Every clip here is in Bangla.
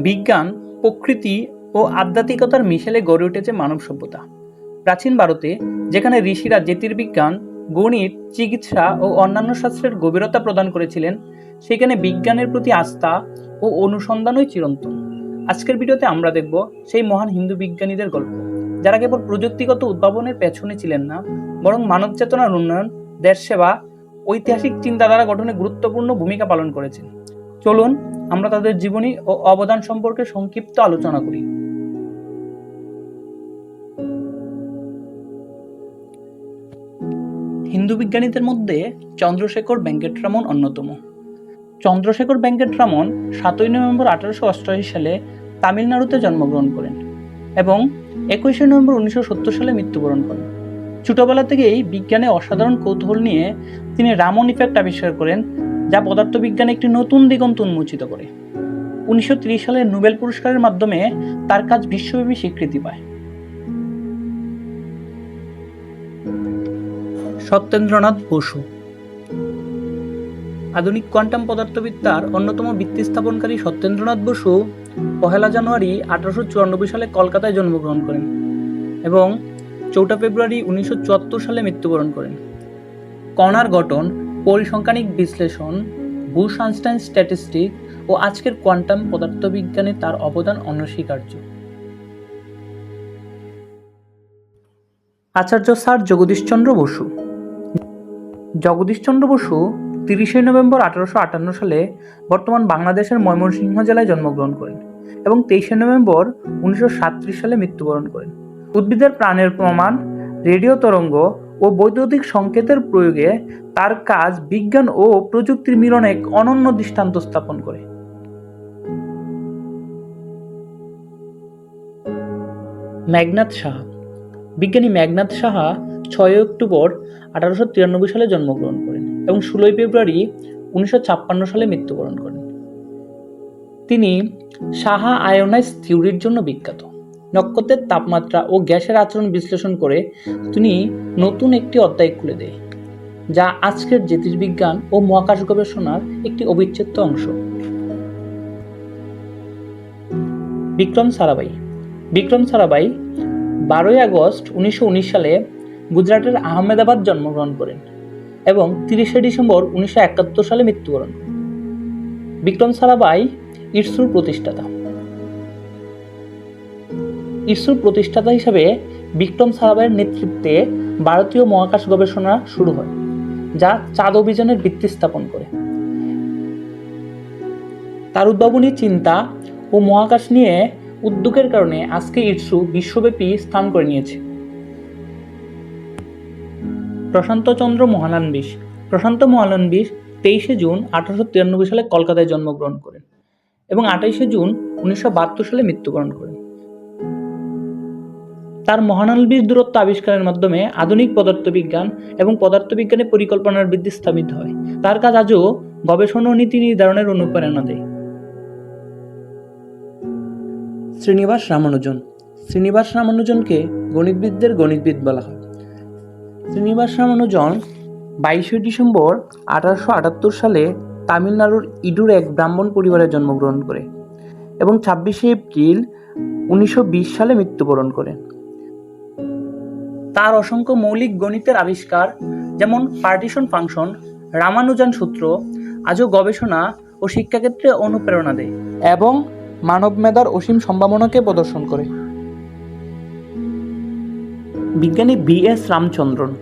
বিজ্ঞান, প্রকৃতি ও আধ্যাত্মিকতার মিশেলে গড়ে উঠেছে মানব সভ্যতা। প্রাচীন ভারতে, যেখানে ঋষিরা জ্যোতির্বিজ্ঞান, গণিত, চিকিৎসা ও অন্যান্য শাস্ত্রের গভীরতা প্রদান করেছিলেন, সেখানে বিজ্ঞানের প্রতি আস্থা ও অনুসন্ধানই চিরন্তন। আজকের ভিডিওতে আমরা দেখব সেই মহান হিন্দু বিজ্ঞানীদের গল্প, যারা কেবল প্রযুক্তিগত উদ্ভাবনের পেছনে ছিলেন না, বরং মানব চেতনার উন্নয়ন, দেশ সেবা, ঐতিহাসিক চিন্তাধারা গঠনে গুরুত্বপূর্ণ ভূমিকা পালন করেছেন। চলুন, আমরা তাদের জীবনী ও অবদান সম্পর্কে সংক্ষিপ্ত আলোচনা করি। হিন্দু বিজ্ঞানীদের মধ্যে চন্দ্রশেখর ভেঙ্কটরামন অন্যতম। চন্দ্রশেখর ভেঙ্কটরামন সাতই নভেম্বর আঠারোশো অষ্টআশি সালে তামিলনাড়ুতে জন্মগ্রহণ করেন এবং একুশে নভেম্বর উনিশশো সত্তর সালে মৃত্যুবরণ করেন। ছোটবেলা থেকেই বিজ্ঞানে অসাধারণ কৌতূহল নিয়ে তিনি রামন ইফেক্ট আবিষ্কার করেন যা পদার্থবিজ্ঞানে একটি নতুন দিগন্ত উন্মোচিত করে। উনিশশো ত্রিশ সালে নোবেল পুরস্কারের মাধ্যমে তার কাজ বিশ্বব্যাপী স্বীকৃতি পায়। সত্যেন্দ্রনাথ বসু। আধুনিক কোয়ান্টাম পদার্থবিদ্যার অন্যতম ভিত্তি স্থাপনকারী সত্যেন্দ্রনাথ বসু পহেলা জানুয়ারি আঠারোশো চুরানব্বই সালে কলকাতায় জন্মগ্রহণ করেন এবং চৌঠা ফেব্রুয়ারি উনিশশো চুয়াত্তর সালে মৃত্যুবরণ করেন। কণার গঠন পরিসংখ্যানিক বিশ্লেষণ বুশ আনস্টাইন স্ট্যাটিস্টিক ও আজকের কোয়ান্টাম পদার্থবিজ্ঞানে তার অবদান অনস্বীকার্য। আচার্য স্যার জগদীশচন্দ্র বসু। জগদীশচন্দ্র বসু তিরিশে নভেম্বর আঠারোশো আটান্ন সালে বর্তমান বাংলাদেশের ময়মনসিংহ জেলায় জন্মগ্রহণ করেন এবং তেইশে নভেম্বর উনিশশো সালে মৃত্যুবরণ করেন। উদ্ভিদের প্রাণের প্রমাণ, রেডিও তরঙ্গ ও বৈদ্যুতিক সংকেতের প্রয়োগে তার কাজ বিজ্ঞান ও প্রযুক্তির মিলনে এক অনন্য দৃষ্টান্ত স্থাপন করে। মেঘনাথ সাহা। বিজ্ঞানী মেঘনাথ সাহা ছয় অক্টোবর আঠারোশো তিরানব্বই সালে জন্মগ্রহণ করেন এবং ষোলোই ফেব্রুয়ারি উনিশশো ছাপ্পান্ন সালে মৃত্যুবরণ করেন। তিনি সাহা আয়োনাইজ থিওরির জন্য বিখ্যাত। নক্ষত্রের তাপমাত্রা ও গ্যাসের আচরণ বিশ্লেষণ করে তিনি নতুন একটি অধ্যায় খুলে দেয়, যা আজকের জ্যোতির্বিজ্ঞান ও মহাকাশ গবেষণার একটি অবিচ্ছেদ্য অংশ। বিক্রম সারাবাই। বিক্রম সারাবাই বারোই আগস্ট উনিশশো উনিশ সালে গুজরাটের আহমেদাবাদ জন্মগ্রহণ করেন এবং তিরিশে ডিসেম্বর উনিশশো একাত্তর সালে মৃত্যুবরণ বিক্রম সারাবাই ইসরোর প্রতিষ্ঠাতা। ইসরোর প্রতিষ্ঠাতা হিসেবে বিক্রম সারাভাইয়ের নেতৃত্বে ভারতীয় মহাকাশ গবেষণা শুরু হয়, যা চাঁদ অভিযানের ভিত্তি স্থাপন করে। তার উদ্ভাবনী চিন্তা ও মহাকাশ নিয়ে উদ্যোগের কারণে আজকে ইসরো বিশ্বব্যাপী স্থান করে নিয়েছে। প্রশান্ত চন্দ্র মহালানবিশ প্রশান্ত মহালানবিশ তেইশে জুন আঠারোশো তিরানব্বই সালে কলকাতায় জন্মগ্রহণ করেন এবং আঠাইশে জুন উনিশশো বাহাত্তর সালে মৃত্যুবরণ করেন। তার মহানালবিশ দূরত্ব আবিষ্কারের মাধ্যমে আধুনিক পদার্থবিজ্ঞান এবং পদার্থবিজ্ঞানের পরিকল্পনার বৃদ্ধি স্থাপিত হয়। তার কাজ আজও গবেষণা ও নীতি নির্ধারণের অনুপ্রেরণা দেয়। শ্রীনিবাস রামানুজন। শ্রীনিবাস রামানুজনকে গণিতবিদদের গণিতবিদ বলা হয়। শ্রীনিবাস রামানুজন বাইশে ডিসেম্বর আঠারোশো আটাত্তর সালে তামিলনাড়ুর ইডুর এক ব্রাহ্মণ পরিবারে জন্মগ্রহণ করে এবং ছাব্বিশে এপ্রিল উনিশশো বিশ সালে মৃত্যুবরণ করেন তার অসংখ্য মৌলিক গণিতের আবিষ্কার যেমন পার্টিশন ফাংশন রামানুজান সূত্র আজও গবেষণা ও শিক্ষাক্ষেত্রে অনুপ্রেরণা দেয় এবং মানব মেধার অসীম সম্ভাবনাকে প্রদর্শন করে। বিজ্ঞানী বি এস রামচন্দ্রন।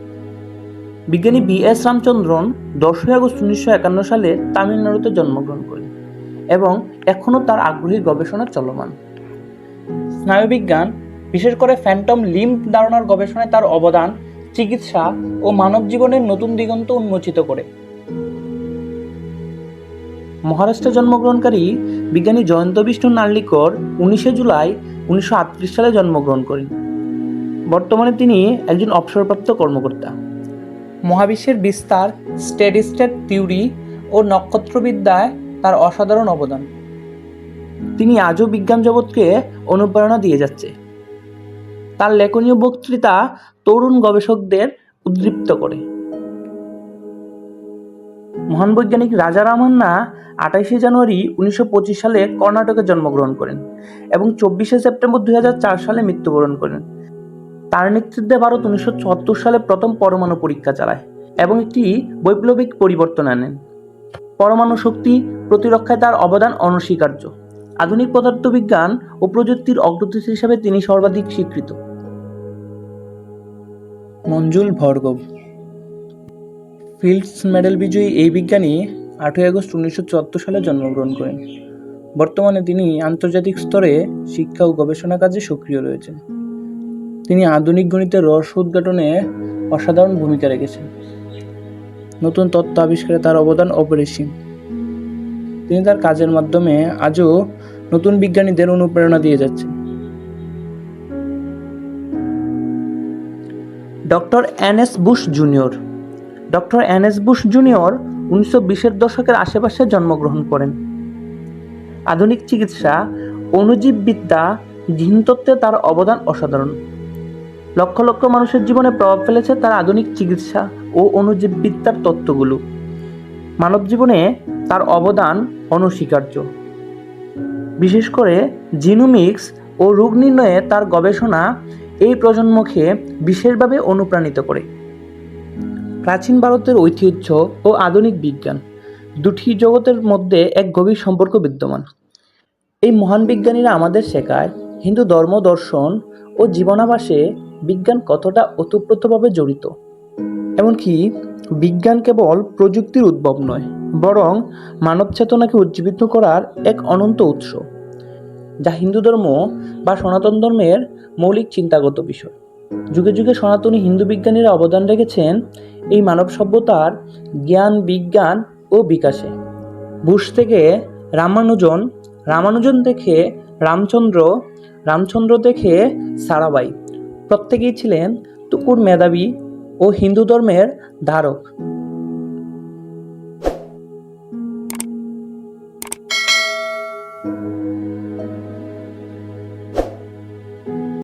বিজ্ঞানী বি এস রামচন্দ্রন দশই আগস্ট উনিশশো একান্ন সালে তামিলনাড়ুতে জন্মগ্রহণ করেন এবং এখনও তার আগ্রহী গবেষণা চলমান। স্নায়ুবিজ্ঞান বিশেষ করে ফ্যান্টম লিম্প ধারণার গবেষণায় তার অবদান চিকিৎসা ও মানব জীবনের নতুন দিগন্ত উন্মোচিত করে। মহারাষ্ট্রে জন্মগ্রহণকারী বিজ্ঞানী জয়ন্ত বিষ্ণু নার্লিকর উনিশে জুলাই উনিশশো আটত্রিশ সালে জন্মগ্রহণ করেন। বর্তমানে তিনি একজন অবসরপ্রাপ্ত কর্মকর্তা। মহাবিশ্বের বিস্তার স্টেডি স্টেট থিওরি ও নক্ষত্রবিদ্যায় তার অসাধারণ অবদান। তিনি আজও বিজ্ঞান জগৎকে অনুপ্রেরণা দিয়ে যাচ্ছে। তার লেখনীয় বক্তৃতা তরুণ গবেষকদের উদ্দীপ্ত করে। মহান বৈজ্ঞানিক রাজা রামান্না আঠাইশে জানুয়ারি উনিশশো পঁচিশ সালে কর্ণাটকে জন্মগ্রহণ করেন এবং চব্বিশে সেপ্টেম্বর দুই হাজার চার সালে মৃত্যুবরণ করেন। তার নেতৃত্বে ভারত উনিশশো সালে প্রথম পরমাণু পরীক্ষা চালায় এবং একটি বৈপ্লবিক পরিবর্তন আনেন। পরমাণু শক্তি প্রতিরক্ষায় তার অবদান অনস্বীকার্য। আধুনিক পদার্থবিজ্ঞান ও প্রযুক্তির অগ্রদূত হিসাবে তিনি সর্বাধিক স্বীকৃত। মঞ্জুল ভর্গব। ফিল্ডস মেডেল বিজয়ী এই বিজ্ঞানী আটই আগস্ট উনিশশো চুয়াত্তর সালে জন্মগ্রহণ করেন। বর্তমানে তিনি আন্তর্জাতিক স্তরে শিক্ষা ও গবেষণা কাজে সক্রিয় রয়েছেন। তিনি আধুনিক গণিতের রহস্য উদ্ঘাটনে অসাধারণ ভূমিকা রেখেছেন। নতুন তত্ত্ব আবিষ্কারে তার অবদান অপরিসীম। তিনি তার কাজের মাধ্যমে আজও নতুন বিজ্ঞানীদের অনুপ্রেরণা দিয়ে যাচ্ছেন। Doctor N S Bush junior. Doctor N S Bush junior উনিশশো বিশের দশকের আশেপাশে জন্মগ্রহণ করেন। আধুনিক চিকিৎসা, অণুজীববিদ্যা, জিনতত্ত্বে তার অবদান অসাধারণ। লক্ষ লক্ষ মানুষের জীবনে প্রভাব ফেলেছে তার আধুনিক চিকিৎসা ও অণুজীববিদ্যার তত্ত্বগুলো। মানব জীবনে তার অবদান অনস্বীকার্য। বিশেষ করে জিনোমিক্স ও রোগ নির্ণয়ে তার গবেষণা এই প্রজন্মকে বিশেষভাবে অনুপ্রাণিত করে। প্রাচীন ভারতের ঐতিহ্য ও আধুনিক বিজ্ঞান দুটি জগতের মধ্যে এক গভীর সম্পর্ক বিদ্যমান। এই মহান বিজ্ঞানীরা আমাদের শেখায় হিন্দু ধর্ম, দর্শন ও জীবনাবাসে বিজ্ঞান কতটা ওতপ্রোতভাবে জড়িত। এমনকি বিজ্ঞান কেবল প্রযুক্তির উদ্ভব নয়, বরং মানব চেতনাকে উজ্জীবিত করার এক অনন্ত উৎস, যা হিন্দু ধর্ম বা সনাতন ধর্মের মৌলিক চিন্তাগত বিষয়। যুগে যুগে সনাতনী হিন্দু বিজ্ঞানীরা অবদান রেখেছেন এই মানব সভ্যতার জ্ঞান, বিজ্ঞান ও বিকাশে। বুশ থেকে রামানুজন রামানুজন থেকে রামচন্দ্র রামচন্দ্র থেকে সারাবাই। প্রত্যেকেই ছিলেন তুকুর মেধাবী ও হিন্দু ধর্মের ধারক।